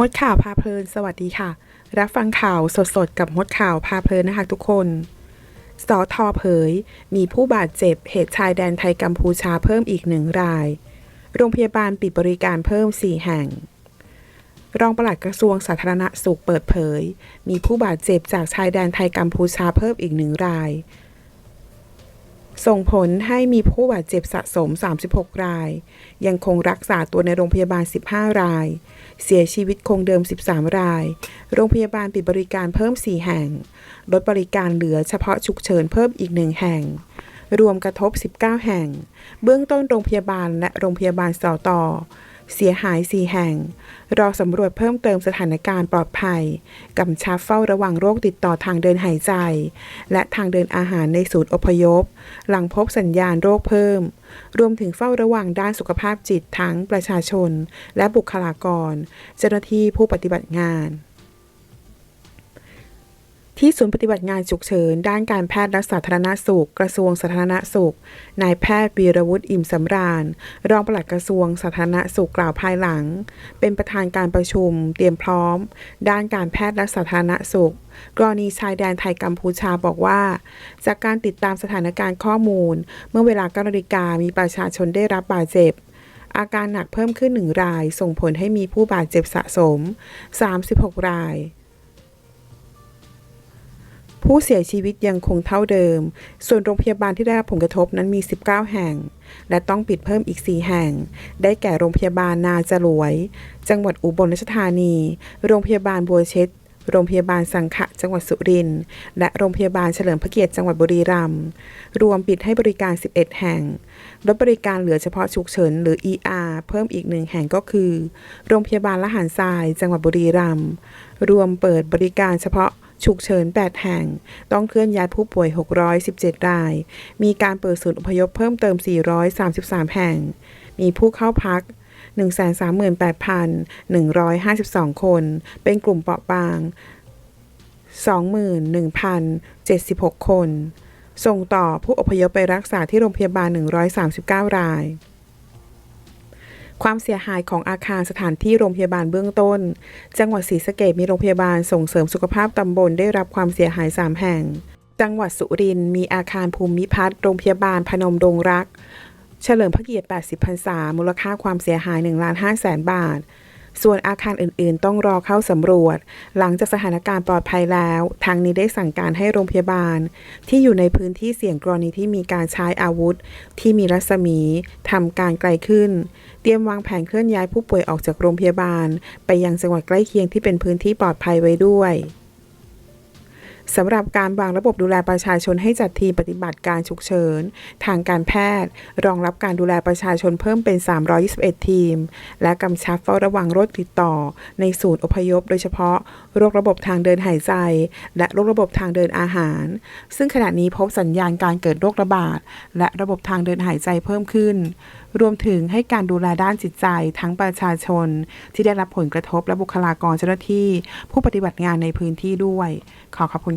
มดข่าวพาเพลิน สวัสดีค่ะ รับฟังข่าวสดๆ กับมดข่าวพาเพลินนะคะทุกคน สอทอเผย มีผู้บาดเจ็บเหตุชายแดนไทยกัมพูชาเพิ่มอีกหนึ่งราย โรงพยาบาลปิดบริการเพิ่ม 4 แห่ง รองปลัดกระทรวงสาธารณสุขเปิดเผย มีผู้บาดเจ็บจากชายแดนไทยกัมพูชาเพิ่มอีกหนึ่งราย ส่งผลให้มีผู้บาดเจ็บสะสม 36 ราย ยังคงรักษาตัวในโรงพยาบาล 15 ราย เสียชีวิตคงเดิม 13 ราย โรงพยาบาลปิดบริการเพิ่ม 4 แห่ง ลดบริการเหลือเฉพาะฉุกเฉินเพิ่มอีก 1 แห่ง รวมกระทบ 19 แห่ง เบื้องต้นโรงพยาบาลและโรงพยาบาลสอตอ เสียหาย 4 แห่ง รอสำรวจเพิ่มเติมสถานการณ์ปลอดภัย กำชับเฝ้าระวังโรคติดต่อทางเดินหายใจ และทางเดินอาหารในศูนย์อพยพ หลังพบสัญญาณโรคเพิ่ม รวมถึงเฝ้าระวังด้านสุขภาพจิตทั้งประชาชน และบุคลากร เจ้าหน้าที่ผู้ปฏิบัติงาน ที่ศูนย์ปฏิบัติงานฉุกเฉิน ด้านการแพทย์และสาธารณสุข กระทรวงสาธารณสุข นายแพทย์วีรวุฒิอิ่มสำราญ รองปลัดกระทรวงสาธารณสุขกล่าวภายหลัง เป็นประธานการประชุม เตรียมพร้อม ด้านการแพทย์และสาธารณสุข กรณีชายแดนไทยกัมพูชาบอกว่า จากการติดตามสถานการณ์ข้อมูล เมื่อเวลา9นาฬิกามีประชาชนได้รับบาดเจ็บอาการหนักเพิ่มขึ้นหนึ่งราย ส่งผลให้มีผู้บาดเจ็บสะสม 36 ราย ผู้เสียชีวิตยังคงเท่าเดิม ส่วนโรงพยาบาลที่ได้รับผลกระทบนั้นมี 19 แห่ง และต้องปิดเพิ่มอีก 4 แห่ง ได้แก่โรงพยาบาลนาจรวย จังหวัดอุบลราชธานี โรงพยาบาลบัวเช็ดโรงพยาบาลสังขะจังหวัดสุรินทร์และโรงพยาบาลเฉลิมพระเกียรติจังหวัดบุรีรัมย์รวมปิดให้บริการ 11 แห่งลดบริการเหลือเฉพาะฉุกเฉินหรือ ER เพิ่มอีกหนึ่งแห่งก็คือ โรงพยาบาลละหารทราย จังหวัดบุรีรัมย์รวมเปิดบริการเฉพาะ ฉุกเฉิน 8 แห่ง ต้องเคลื่อนย้ายผู้ป่วย 617 ราย มีการเปิดศูนย์อพยพเพิ่มเติม 433 แห่ง มีผู้เข้าพัก 138,152 คน เป็นกลุ่มเปราะบาง 21,076 คน ส่งต่อผู้อพยพไปรักษาที่โรงพยาบาล 139 ราย ความเสียหายของอาคารสถานที่โรงพยาบาลเบื้องต้น จังหวัดศรีสะเกดมีโรงพยาบาลส่งเสริมสุขภาพตำบลได้รับความเสียหาย 3 แห่ง จังหวัดสุรินทร์มีอาคารภูมิพัฒน์โรงพยาบาลพนมดงรัก เฉลิมพระเกียรติ 80 พรรษา มูลค่าความเสียหาย1ล้าน5แสนบาท ส่วนอาคารอื่นๆ ต้องรอเข้าสำรวจ หลังจากสถานการณ์ปลอดภัยแล้ว ทางนี้ได้สั่งการให้โรงพยาบาล ที่อยู่ในพื้นที่เสี่ยงกรณีที่มีการใช้อาวุธ ที่มีรัศมีทำการไกลขึ้น เตรียมวางแผนเคลื่อนย้ายผู้ป่วยออกจากโรงพยาบาล ไปยังจังหวัดใกล้เคียงที่เป็นพื้นที่ปลอดภัยไว้ด้วย สำหรับการวางระบบดูแลประชาชนให้จัดทีมปฏิบัติการฉุกเฉิน ทางการแพทย์ รองรับการดูแลประชาชนเพิ่มเป็น 321 ทีม และกำชับเฝ้าระวังโรคติดต่อ ในศูนย์อพยพ โดยเฉพาะโรคระบบทางเดินหายใจ และโรคระบบทางเดินอาหาร ซึ่งขณะนี้พบสัญญาณการเกิดโรคระบาด และระบบทางเดินหายใจเพิ่มขึ้น รวมถึงให้การดูแลด้านจิตใจทั้งประชาชน ที่ได้รับผลกระทบและบุคลากรเจ้าหน้าที่ ผู้ปฏิบัติงานในพื้นที่ด้วย ขอขอบคุณ